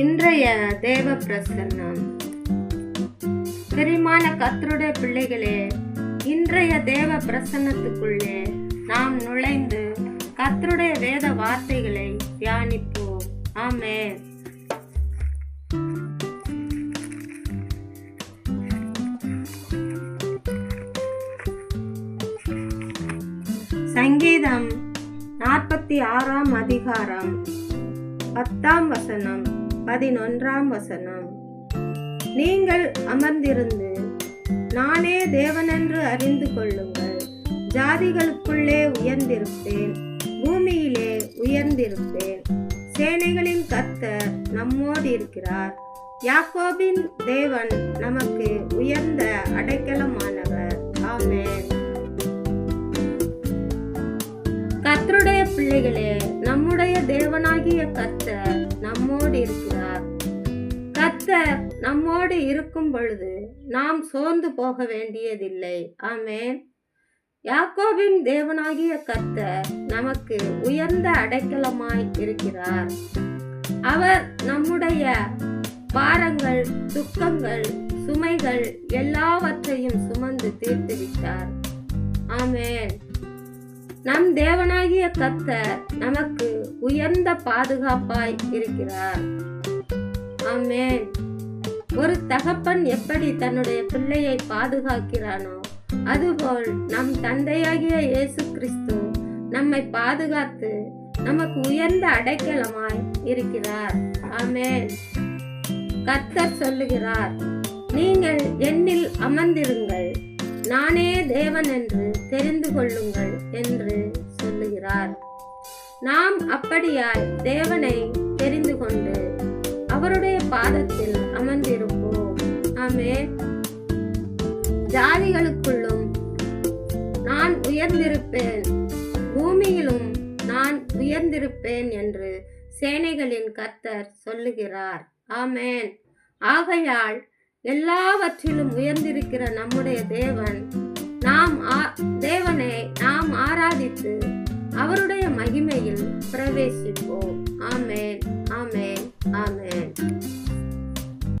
இன்றைய தேவ பிரசன்னம் பிரிமான கத்தருடைய பிள்ளைகளே இன்றைய தேவ பிரசன்னத்துக்குள்ளே நாம் நுழைந்து கத்தருடைய வேத வார்த்தைகளை தியானிப்போம். ஆமே சங்கீதம் நாற்பத்தி ஆறாம் அதிகாரம் பத்தாம் வசனம். பதினொன்றாம் வசனம். நீங்கள் அமர்ந்திருந்து நானே தேவனென்று அறிந்து கொள்ளுங்கள். ஜாதிகளுக்குள்ளே உயர்ந்திருப்பேன். பூமியிலே உயர்ந்திருப்பேன். சேனைகளின் கர்த்தர் நம்மோடு இருக்கிறார். யாக்கோபின் தேவன் நமக்கு உயர்ந்த அடைக்கலமானவர். ஆமேன். கர்த்தருடைய பிள்ளைகளே நம்முடைய தேவனாகிய கர்த்தர் நம்மோடு இருக்கிறார். கர்த்தர் நம்மோடு இருக்கும் பொழுது நாம் சோர்ந்து போக வேண்டியதில்லை. ஆமேன். யாக்கோபின் தேவனாகிய கர்த்தர் நமக்கு உயர்ந்த அடைக்கலமாய் இருக்கிறார். அவர் நம்முடைய பாரங்கள் துக்கங்கள் சுமைகள் எல்லாவற்றையும் சுமந்து தீர்த்து விட்டார் நம் தேவனாகிய கர்த்தர் நமக்கு உயர்ந்த பாதுகாப்பாய் இருக்கிறார். ஆமேன். ஒரு தகப்பன் எப்படி தன்னுடைய பிள்ளையை பாதுகாக்கிறானோ அதுபோல் நம் தந்தையாகிய இயேசு கிறிஸ்து நம்மை பாதுகாத்து நமக்கு உயர்ந்த அடைக்கலமாய் இருக்கிறார். ஆமேன். கர்த்தர் சொல்லுகிறார் நீங்கள் என்னில் அமர்ந்திருங்கள் நானே தேவன் என்று தெரிந்து கொள்ளுங்கள் என்று சொல்லுகிறார். நாம் அப்படியாய் தேவனை பாதத்தில் அமர்ந்திருப்போம் ஆமே. ஜாதிகளுக்குள்ளும் நான் உயர்ந்திருப்பேன். பூமியிலும் நான் உயர்ந்திருப்பேன் என்று சேனைகளின் கர்த்தர் சொல்லுகிறார். ஆமேன். ஆகையால் எல்லாவற்றிலும் உயர்ந்திருக்கிற நம்முடைய தேவன் நாம் ஆ- தேவனை நாம் ஆராதித்து அவருடைய மகிமையில் பிரவேசிப்போம். ஆமென்.